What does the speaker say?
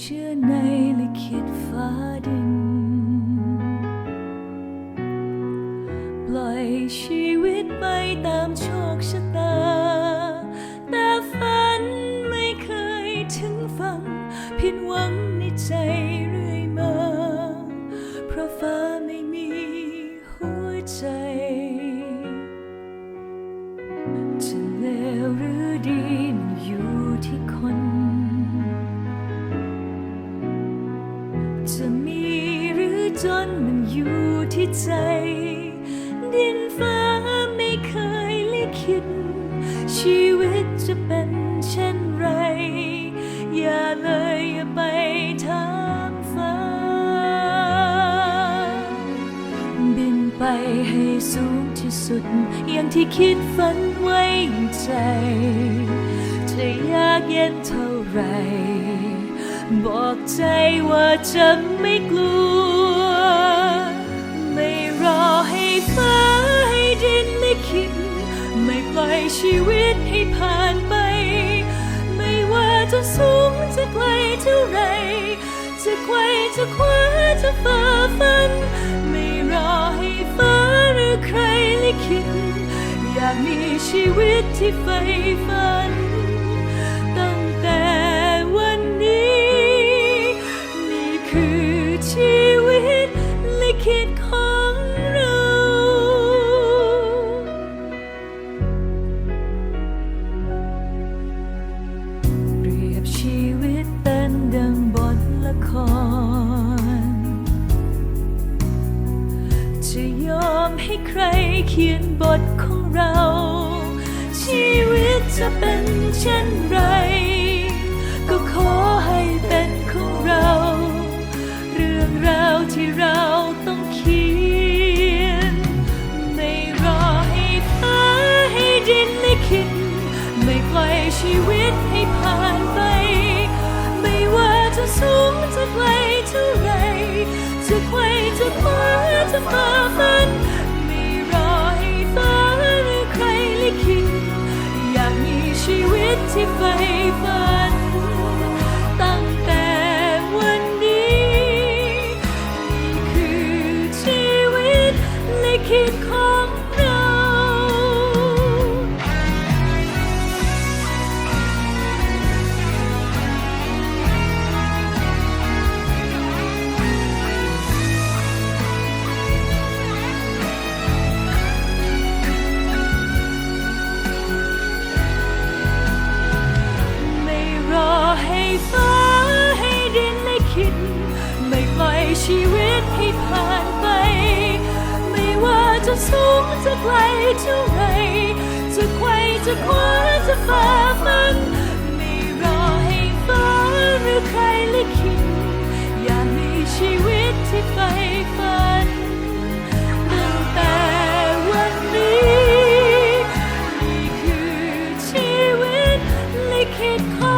เชื่อในลิขิตฟ้าดิน ปล่อยชีวิตไปตามโชคชะตา แต่ฝันไม่เคยถึงฝังผิดหวังในใจเรื่อยมา เพราะฟ้าไม่มีหัวใจจะเลวหรือ จะมีหรือจนมันอยู่ที่ใจ ดินฟ้าไม่เคยลิขิตชีวิตจะเป็นเช่นไร อย่าเลยอย่าไปถามฟ้า บินไปให้สูงที่สุด อย่างที่คิดฝันไว้ใจ จะยากเย็นเท่าไหร บอกใจว่าจะไม่กลัว ไม่รอให้ฟ้าให้ดินลิขิตไม่ปล่อยชีวิตให้ผ่านไป ไม่ว่าจะสูงจะไกลเท่าไร จะไกวจะคว้าจะฝ่าฟัน ไม่รอให้ฟ้าหรือใครลิขิตอยากมีชีวิตที่ใฝ่ฝัน ใครเขียนบทของเรา ชีวิตจะเป็นเช่นไร ก็ขอให้เป็นของเรา เรื่องราวที่เราต้องเขียน ไม่รอให้ฟ้าให้ดินลิขิตไม่ปล่อยชีวิตให้ผ่านไป ไม่ว่าจะสูงจะไกลเท่าไรจะไขว่จะคว้าจะฝ่า ชีวิตที่ผ่านไป ไม่ว่าจะสูงจะไกลเท่าไรจะไกลจะคว้าจะฝ่าฟันไม่รอให้ฟ้าหรือใครลิขิตอยากมีชีวิตที่ไฟฝันตั้งแต่วันนี้ นี่คือชีวิตลิขิตของ